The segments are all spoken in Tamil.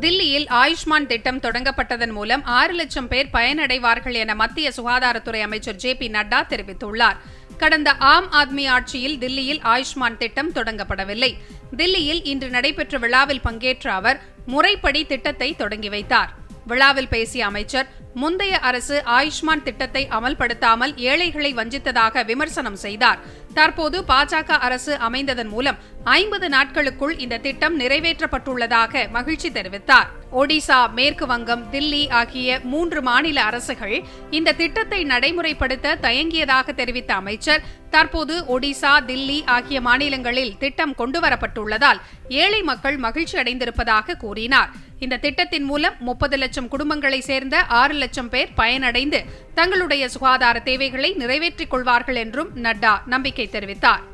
தில்லியில் ஆயுஷ்மான் திட்டம் தொடங்கப்பட்டதன் மூலம் ஆறு லட்சம் பேர் பயனடைவார்கள் என மத்திய சுகாதாரத்துறை அமைச்சர் ஜே பி நட்டா தெரிவித்துள்ளார். கடந்த ஆம் ஆத்மி ஆட்சியில் தில்லியில் ஆயுஷ்மான் திட்டம் தொடங்கப்படவில்லை. தில்லியில் இன்று நடைபெற்ற விழாவில் பங்கேற்ற அவர் முறைப்படி திட்டத்தை தொடங்கி வைத்தார். விழாவில் பேசிய அமைச்சர் முந்தைய அரசு ஆயுஷ்மான் திட்டத்தை அமல்படுத்தாமல் ஏழைகளை வஞ்சித்ததாக விமர்சனம் செய்தார். தற்போது பாஜக அரசு அமைந்ததன் மூலம் ஐம்பது நாட்களுக்குள் இந்த திட்டம் நிறைவேற்றப்பட்டுள்ளதாக மகிழ்ச்சி தெரிவித்தார். ஒடிசா மேற்கு வங்கம் தில்லி ஆகிய மூன்று மாநில அரசுகள் இந்த திட்டத்தை நடைமுறைப்படுத்த தயங்கியதாக தெரிவித்த அமைச்சர் தற்போது ஒடிசா தில்லி ஆகிய மாநிலங்களில் திட்டம் கொண்டுவரப்பட்டுள்ளதால் ஏழை மக்கள் மகிழ்ச்சி அடைந்திருப்பதாக கூறினார். இந்த திட்டத்தின் மூலம் முப்பது லட்சம் குடும்பங்களை சேர்ந்த ஆறு லட்சம் பேர் பயனடைந்து தங்களுடைய சுகாதார தேவைகளை நிறைவேற்றிக் கொள்வார்கள் என்றும் நட்டா நம்பிக்கை தெரிவித்தார்.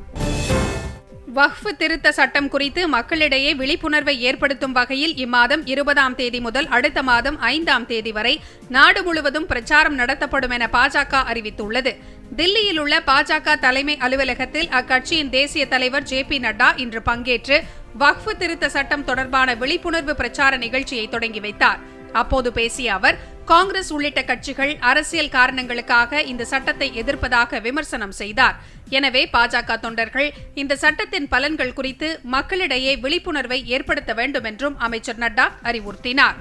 வக்ஃப் திருத்த சட்டம் குறித்து மக்களிடையே விழிப்புணர்வை ஏற்படுத்தும் வகையில் இம்மாதம் இருபதாம் தேதி முதல் அடுத்த மாதம் ஐந்தாம் தேதி வரை நாடு முழுவதும் பிரச்சாரம் நடத்தப்படும் என பாஜக அறிவித்துள்ளது. தில்லியில் உள்ள பாஜக தலைமை அலுவலகத்தில் அக்கட்சியின் தேசிய தலைவர் ஜே பி நட்டா இன்று பங்கேற்று வக்ஃப் திருத்த சட்டம் தொடர்பான விழிப்புணர்வு பிரச்சார நிகழ்ச்சியை தொடங்கி வைத்தார். அப்போது பேசிய அவர் காங்கிரஸ் உள்ளிட்ட கட்சிகள் அரசியல் காரணங்களுக்காக இந்த சட்டத்தை எதிர்ப்பதாக விமர்சனம் செய்தார். எனவே பாஜக தொண்டர்கள் இந்த சட்டத்தின் பலன்கள் குறித்து மக்களிடையே விழிப்புணர்வை ஏற்படுத்த வேண்டும் என்றும் அமைச்சர் நட்டா அறிவுறுத்தினார்.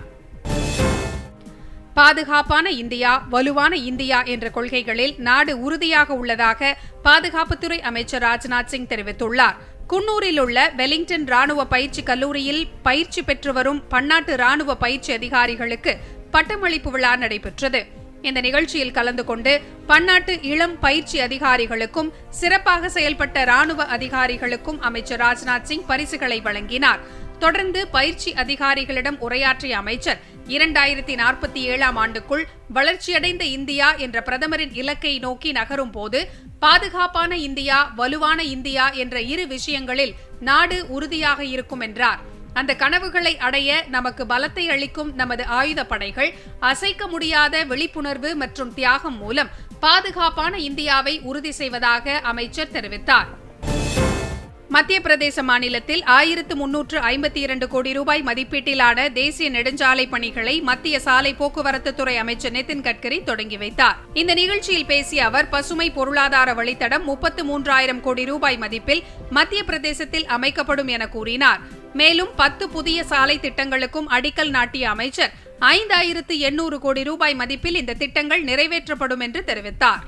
பாதுகாப்பான இந்தியா வலுவான இந்தியா என்ற கொள்கைகளில் நாடு உறுதியாக உள்ளதாக பாதுகாப்புத்துறை அமைச்சர் ராஜ்நாத் சிங் தெரிவித்துள்ளார். குன்னூரில் உள்ள வெலிங்டன் ராணுவ பயிற்சி கல்லூரியில் பயிற்சி பெற்று வரும் பன்னாட்டு ராணுவ பயிற்சி அதிகாரிகளுக்கு பட்டமளிப்பு விழா நடைபெற்றது. இந்த நிகழ்ச்சியில் கலந்து கொண்டு பன்னாட்டு இளம் பயிற்சி அதிகாரிகளுக்கும் சிறப்பாக செயல்பட்ட ராணுவ அதிகாரிகளுக்கும் அமைச்சர் ராஜ்நாத் சிங் பரிசுகளை வழங்கினார். தொடர்ந்து பயிற்சி அதிகாரிகளிடம் உரையாற்றிய அமைச்சர் இரண்டாயிரத்தி நாற்பத்தி ஏழாம் ஆண்டுக்குள் வளர்ச்சியடைந்த இந்தியா என்ற பிரதமரின் இலக்கை நோக்கி நகரும் போது பாதுகாப்பான இந்தியா வலுவான இந்தியா என்ற இரு விஷயங்களில் நாடு உறுதியாக இருக்கும் என்றார். அந்த கனவுகளை அடைய நமக்கு பலத்தை அளிக்கும் நமது ஆயுத படைகள் அசைக்க முடியாத விழிப்புணர்வு மற்றும் தியாகம் மூலம் பாதுகாப்பான இந்தியாவை உறுதி செய்வதாக அமைச்சர் தெரிவித்தார். மத்திய பிரதேச மாநிலத்தில் ஆயிரத்து முன்னூற்று ஐம்பத்தி இரண்டு கோடி ரூபாய் மதிப்பீட்டிலான தேசிய நெடுஞ்சாலை பணிகளை மத்திய சாலை போக்குவரத்து துறை அமைச்சர் நிதின் கட்கரி தொடங்கி வைத்தார். இந்த நிகழ்ச்சியில் பேசிய அவர் பசுமை பொருளாதார வழித்தடம் முப்பத்து மூன்றாயிரம் கோடி ரூபாய் மதிப்பில் மத்திய பிரதேசத்தில் அமைக்கப்படும் என கூறினார். மேலும் பத்து புதிய சாலை திட்டங்களுக்கும் அடிக்கல் நாட்டிய அமைச்சர் ஐந்தாயிரத்து எண்ணூறு கோடி ரூபாய் மதிப்பில் இந்த திட்டங்கள் நிறைவேற்றப்படும் என்று தெரிவித்தார்.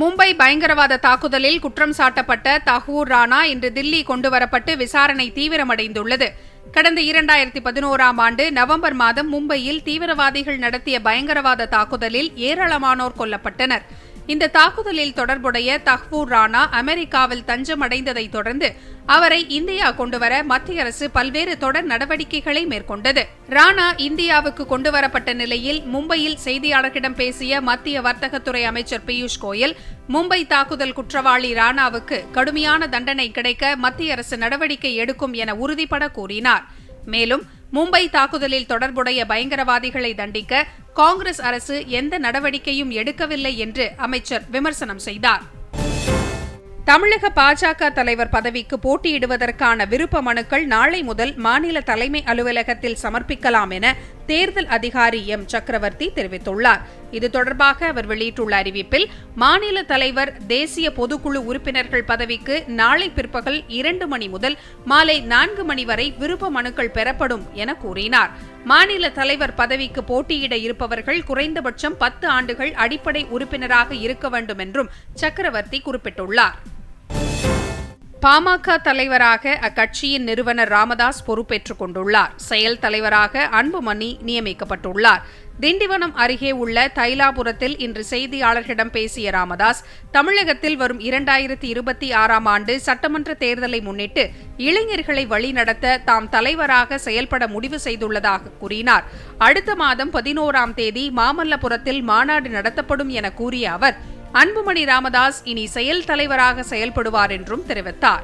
மும்பை பயங்கரவாத தாக்குதலில் குற்றம் சாட்டப்பட்ட தஹூர் ராணா இன்று தில்லி கொண்டுவரப்பட்டு விசாரணை தீவிரமடைந்துள்ளது. கடந்த இரண்டாயிரத்தி பதினோராம் ஆண்டு நவம்பர் மாதம் மும்பையில் தீவிரவாதிகள் நடத்திய பயங்கரவாத தாக்குதலில் ஏராளமானோர் கொல்லப்பட்டனர். இந்த தாக்குதலில் தொடர்புடைய தஹ்வூர் ராணா அமெரிக்காவில் தஞ்சமடைந்ததை தொடர்ந்து அவரை இந்தியா கொண்டுவர மத்திய அரசு பல்வேறு தொடர் நடவடிக்கைகளை மேற்கொண்டது. ராணா இந்தியாவுக்கு கொண்டுவரப்பட்ட நிலையில் மும்பையில் செய்தியாளர்களிடம் பேசிய மத்திய வர்த்தகத்துறை அமைச்சர் பியூஷ் கோயல் மும்பை தாக்குதல் குற்றவாளி ராணாவுக்கு கடுமையான தண்டனை கிடைக்க மத்திய அரசு நடவடிக்கை எடுக்கும் என உறுதிபட கூறினார். மேலும் மும்பை தாக்குதலில் தொடர்புடைய பயங்கரவாதிகளை தண்டிக்க காங்கிரஸ் அரசு எந்த நடவடிக்கையும் எடுக்கவில்லை என்று அமைச்சர் விமர்சனம் செய்தார். தமிழக பாஜக தலைவர் பதவிக்கு போட்டியிடுவதற்கான விருப்ப மனுக்கள் நாளை முதல் மாநில தலைமை அலுவலகத்தில் சமர்ப்பிக்கலாம் என தேர்தல் அதிகாரி எம். சக்கரவர்த்தி தெரிவித்துள்ளார். இது தொடர்பாக அவர் வெளியிட்டுள்ள அறிவிப்பில் மாநில தலைவர் தேசிய பொதுக்குழு உறுப்பினர்கள் பதவிக்கு நாளை பிற்பகல் இரண்டு மணி முதல் மாலை நான்கு மணி வரை விருப்ப மனுக்கள் பெறப்படும் என கூறினார். மாநில தலைவர் பதவிக்கு போட்டியிட இருப்பவர்கள் குறைந்தபட்சம் பத்து ஆண்டுகள் அடிப்படை உறுப்பினராக இருக்க வேண்டும் என்றும் சக்கரவர்த்தி குறிப்பிட்டுள்ளார். பாமக தலைவராக அக்கட்சியின் நிறுவனர் ராமதாஸ் பொறுப்பேற்றுக் கொண்டுள்ளார். செயல் தலைவராக அன்புமணி நியமிக்கப்பட்டுள்ளார். திண்டிவனம் அருகே உள்ள தைலாபுரத்தில் இன்று செய்தியாளர்களிடம் பேசிய ராமதாஸ் தமிழகத்தில் வரும் இரண்டாயிரத்தி இருபத்தி ஆறாம் ஆண்டு சட்டமன்ற தேர்தலை முன்னிட்டு இளைஞர்களை வழிநடத்த தாம் தலைவராக செயல்பட முடிவு செய்துள்ளதாக கூறினார். அடுத்த மாதம் பதினோராம் தேதி மாமல்லபுரத்தில் மாநாடு நடத்தப்படும் என கூறிய அவர் அன்புமணி ராமதாஸ் இனி செயல் தலைவராக செயல்படுவார் என்றும் தெரிவித்தார்.